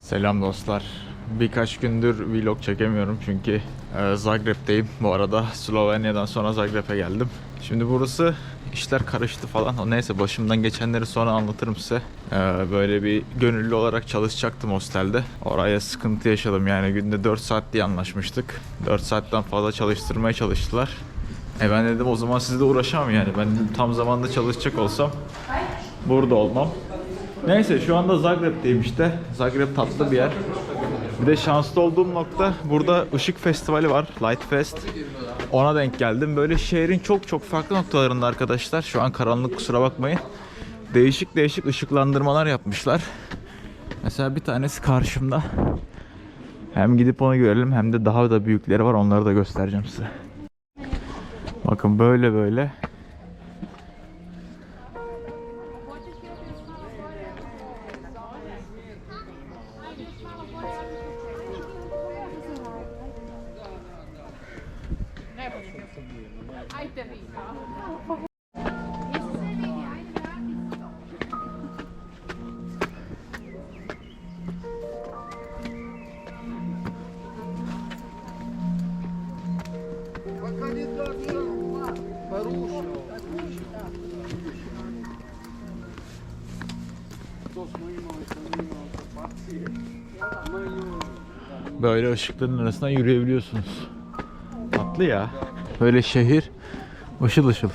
Selam dostlar. Birkaç gündür vlog çekemiyorum çünkü e, Zagreb'teyim. Bu arada Slovenya'dan sonra Zagreb'e geldim. Şimdi burası işler karıştı falan. Neyse başımdan geçenleri sonra anlatırım size. E, böyle bir gönüllü olarak çalışacaktım hostelde. Oraya sıkıntı yaşadım yani günde 4 saat diye anlaşmıştık. 4 saatten fazla çalıştırmaya çalıştılar. E ben dedim o zaman sizle uğraşamam yani. Ben tam zamanda çalışacak olsam burada olmam. Neyse şu anda Zagreb'teyim işte. Zagreb tatlı bir yer. Bir de şanslı olduğum nokta burada ışık festivali var. Light Fest. Ona denk geldim. Böyle şehrin çok çok farklı noktalarında arkadaşlar. Şu an karanlık kusura bakmayın. Değişik değişik ışıklandırmalar yapmışlar. Mesela bir tanesi karşımda. Hem gidip onu görelim hem de daha da büyükleri var. Onları da göstereceğim size. Bakın böyle böyle. Böyle ışıkların arasından yürüyebiliyorsunuz. Tatlı ya. Böyle şehir ışıl ışıl.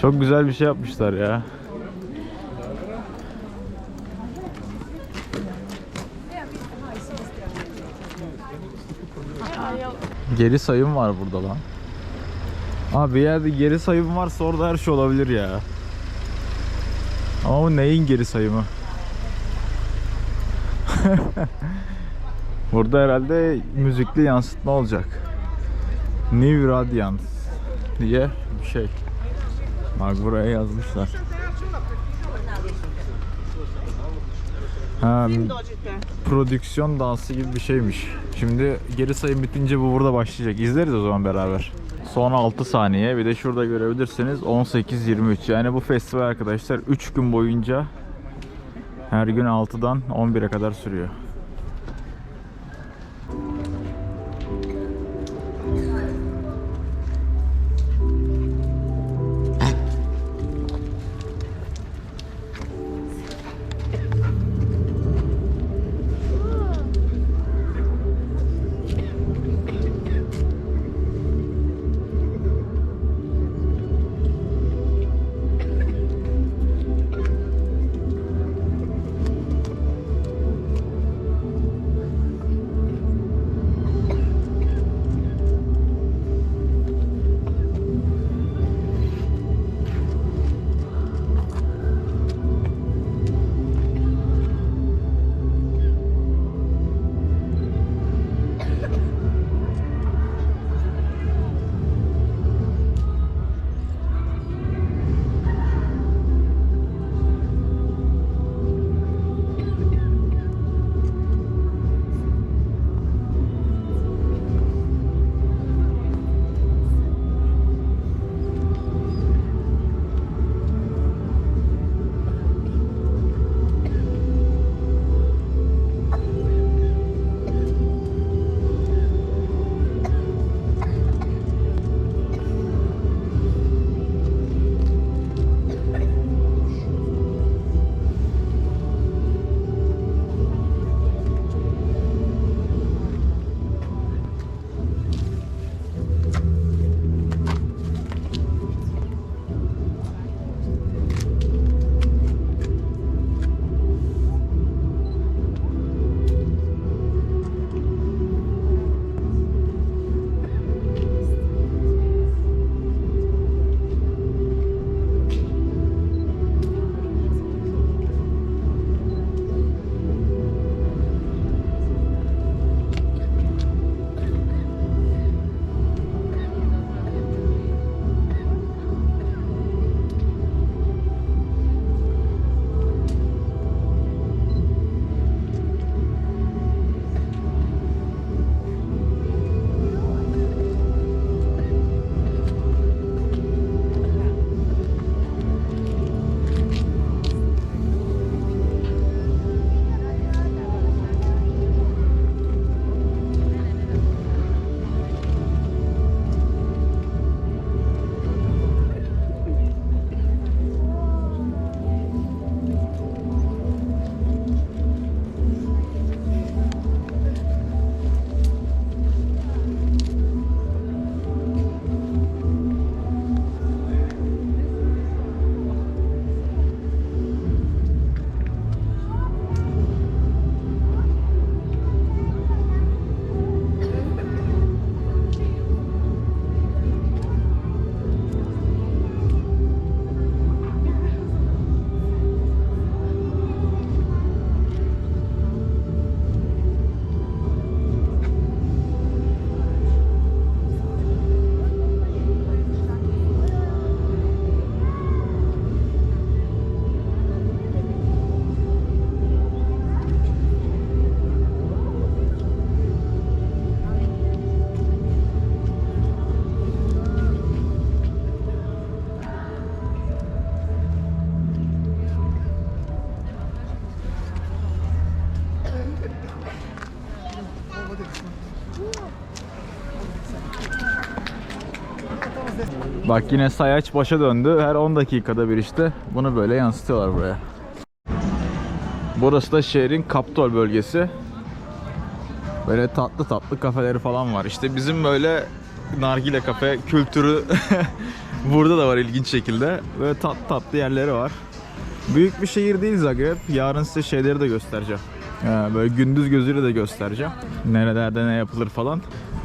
Çok güzel bir şey yapmışlar ya. Geri sayım var burada lan. Abi bir yerde geri sayım varsa orada her şey olabilir ya. Ama bu neyin geri sayımı? burada herhalde müzikli yansıtma olacak. New Radiance diye bir şey. Bak buraya yazmışlar. Ha, prodüksiyon dansı gibi bir şeymiş. Şimdi geri sayım bitince bu burada başlayacak. İzleriz o zaman beraber. Son 6 saniye. Bir de şurada görebilirsiniz 18-23. Yani bu festival arkadaşlar 3 gün boyunca her gün 6'dan 11'e kadar sürüyor. Bak yine sayaç başa döndü. Her 10 dakikada bir işte bunu böyle yansıtıyorlar buraya. Burası da şehrin Kaptol bölgesi. Böyle tatlı tatlı kafeleri falan var. İşte bizim böyle nargile kafe kültürü burada da var ilginç şekilde. Böyle tatlı tatlı yerleri var. Büyük bir şehir değil Zagreb. Yarın size şeyleri de göstereceğim. Ee, böyle gündüz gözüyle de göstereceğim. Nerelerde ne yapılır falan.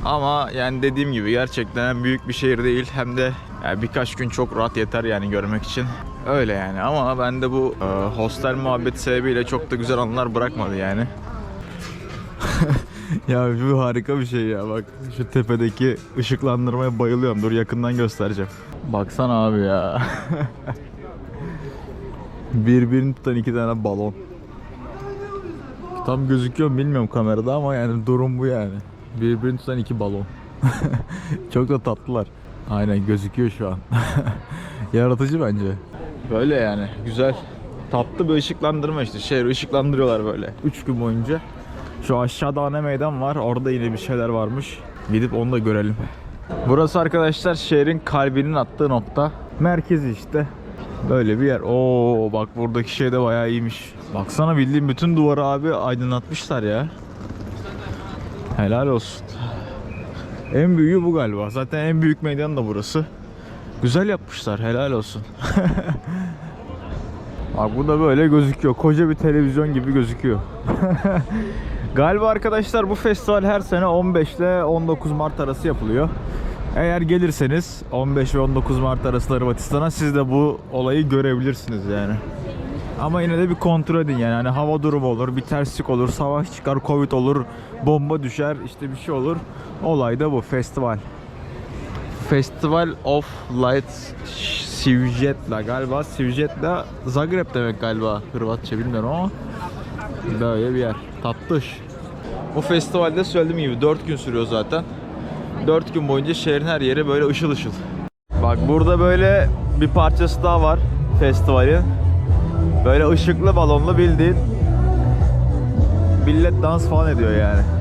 Ama yani dediğim gibi gerçekten büyük bir şehir değil hem de yani birkaç gün çok rahat yeter yani görmek için. Öyle yani ama ben de bu e, hostel muhabbeti sebebiyle çok da güzel anılar bırakmadı yani. ya bu harika bir şey ya bak şu tepedeki ışıklandırmaya bayılıyorum. Dur yakından göstereceğim. Baksana abi ya. Birbirini tutan iki tane balon. Tam gözüküyor bilmiyorum kamerada ama yani durum bu yani. Birbirini tutan iki balon. Çok da tatlılar. Aynen gözüküyor şu an. Yaratıcı bence. Böyle yani güzel. Tatlı bir ışıklandırma işte. Şehri ışıklandırıyorlar böyle. 3 gün boyunca. Şu aşağıda ana meydan var. Orada yine bir şeyler varmış. Gidip onu da görelim. Burası arkadaşlar şehrin kalbinin attığı nokta. Merkezi işte. Böyle bir yer. Oo bak buradaki şey de bayağı iyiymiş. Baksana bildiğim bütün duvarı abi aydınlatmışlar ya. Helal olsun. En büyüğü bu galiba. Zaten en büyük meydan da burası. Güzel yapmışlar. Helal olsun. Bak bu da böyle gözüküyor. Koca bir televizyon gibi gözüküyor. Galiba arkadaşlar bu festival her sene 15 ile 19 Mart arası yapılıyor. Eğer gelirseniz 15 ve 19 Mart arası Hırvatistan'a siz de bu olayı görebilirsiniz yani. Ama yine de bir kontrol edin yani. Hani hava durumu olur, bir terslik olur, savaş çıkar, covid olur, bomba düşer, işte bir şey olur. Olay da bu festival. Festival of Lights Sivjetla galiba. Sivjetla Zagreb demek galiba. Hırvatça bilmiyorum ama böyle bir yer. Tatlış. Bu festivalde söylediğim gibi 4 gün sürüyor zaten. 4 gün boyunca şehrin her yeri böyle ışıl ışıl. Bak burada böyle bir parçası daha var festivalin. Böyle ışıklı balonlu bildiğin millet dans falan ediyor yani.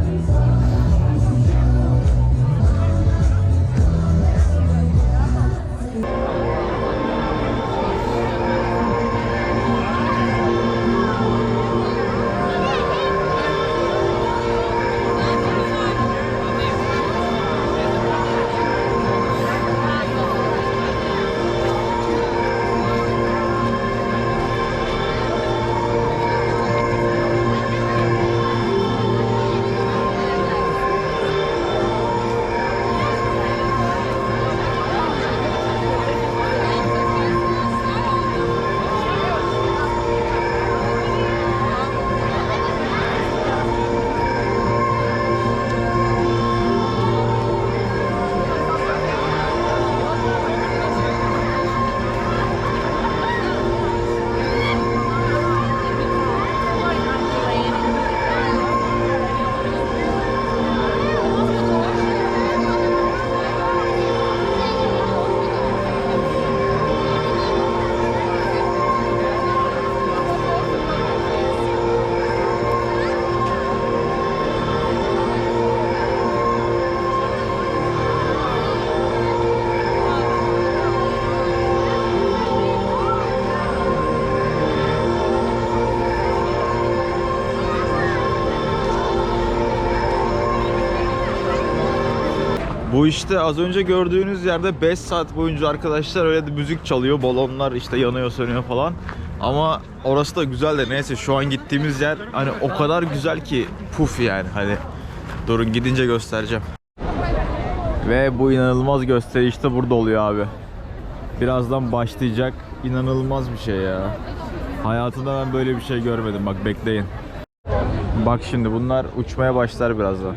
Bu işte az önce gördüğünüz yerde 5 saat boyunca arkadaşlar öyle de müzik çalıyor. Balonlar işte yanıyor sönüyor falan. Ama orası da güzel de neyse şu an gittiğimiz yer hani o kadar güzel ki puf yani hani. Durun gidince göstereceğim. Ve bu inanılmaz gösteri işte burada oluyor abi. Birazdan başlayacak. İnanılmaz bir şey ya. Hayatımda ben böyle bir şey görmedim. Bak bekleyin. Bak şimdi bunlar uçmaya başlar birazdan.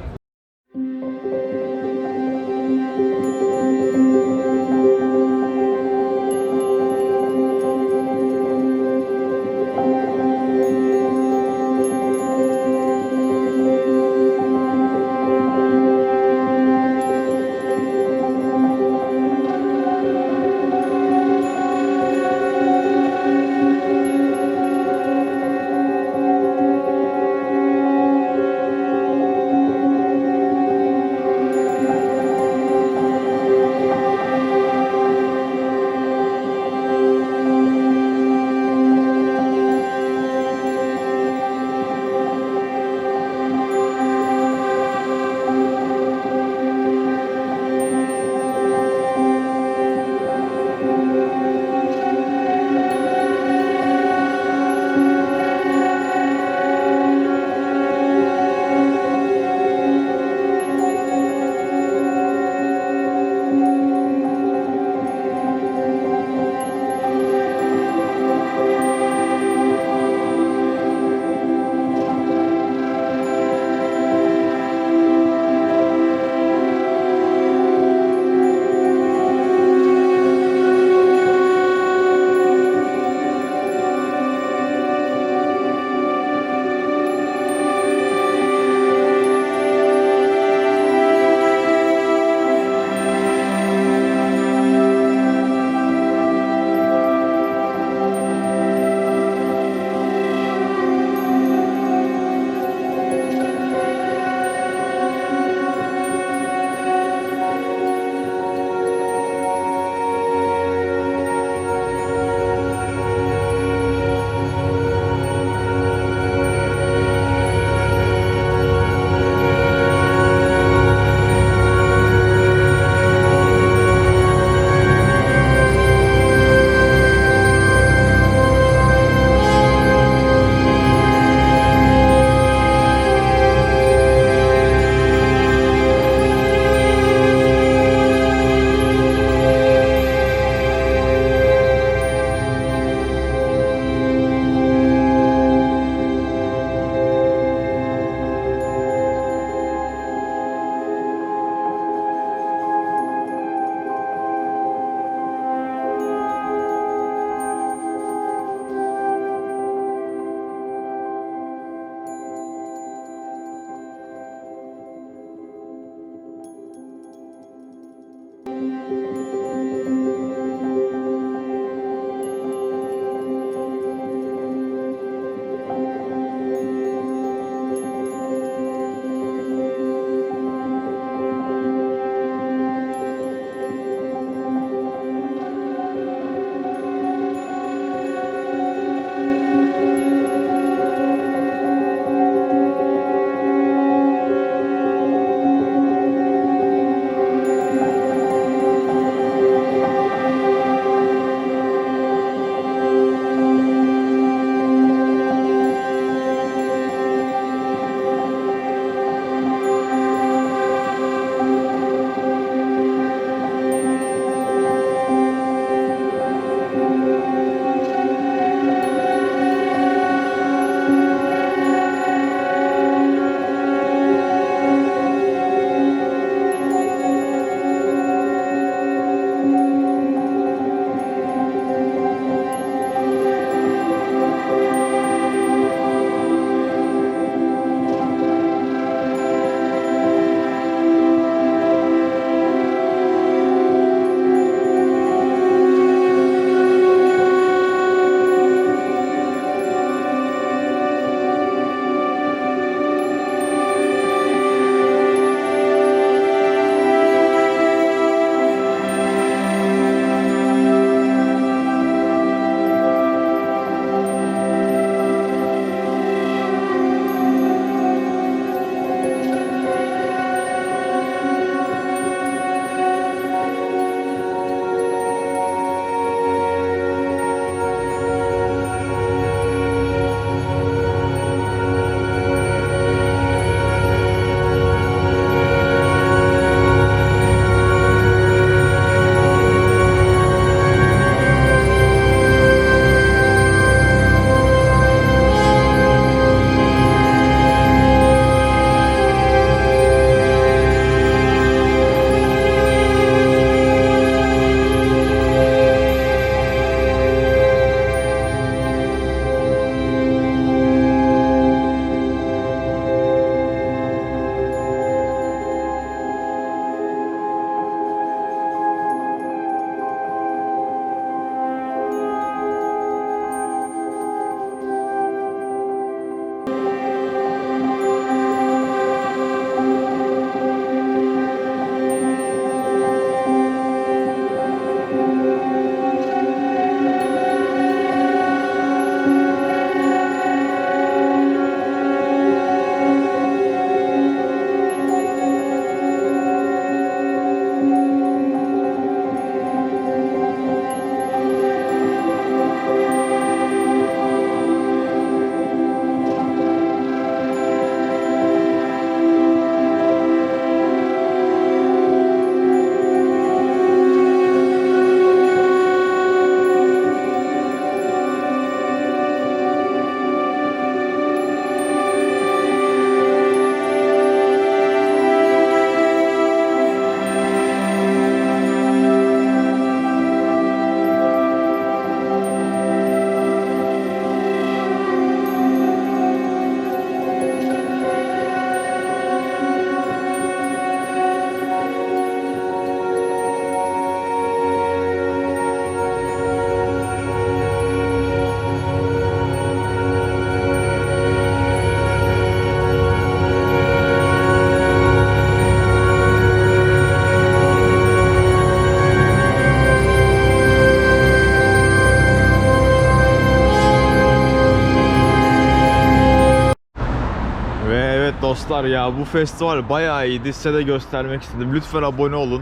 Dostlar ya bu festival bayağı iyiydi. Size de göstermek istedim. Lütfen abone olun.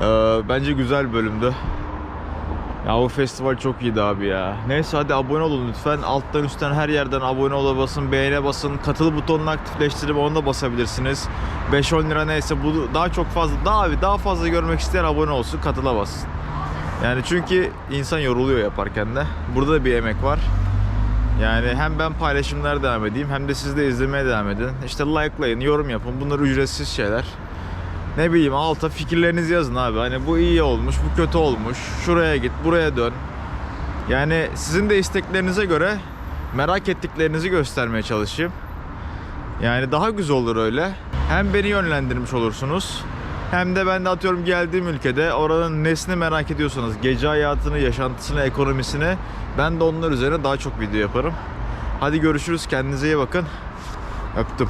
Ee, bence güzel bölümdü. Ya bu festival çok iyiydi abi ya. Neyse hadi abone olun lütfen. Alttan üstten her yerden abone ola basın, beğene basın. Katıl butonunu aktifleştirip onu da basabilirsiniz. 5-10 lira neyse bu daha çok fazla daha abi daha fazla görmek isteyen abone olsun, katıla bassın. Yani çünkü insan yoruluyor yaparken de. Burada da bir emek var. Yani hem ben paylaşımlara devam edeyim hem de siz de izlemeye devam edin. İşte likelayın, yorum yapın. Bunlar ücretsiz şeyler. Ne bileyim alta fikirlerinizi yazın abi. Hani bu iyi olmuş, bu kötü olmuş. Şuraya git, buraya dön. Yani sizin de isteklerinize göre merak ettiklerinizi göstermeye çalışayım. Yani daha güzel olur öyle. Hem beni yönlendirmiş olursunuz. Hem de ben de atıyorum geldiğim ülkede oranın nesini merak ediyorsanız gece hayatını, yaşantısını, ekonomisini ben de onlar üzerine daha çok video yaparım. Hadi görüşürüz. Kendinize iyi bakın. Öptüm.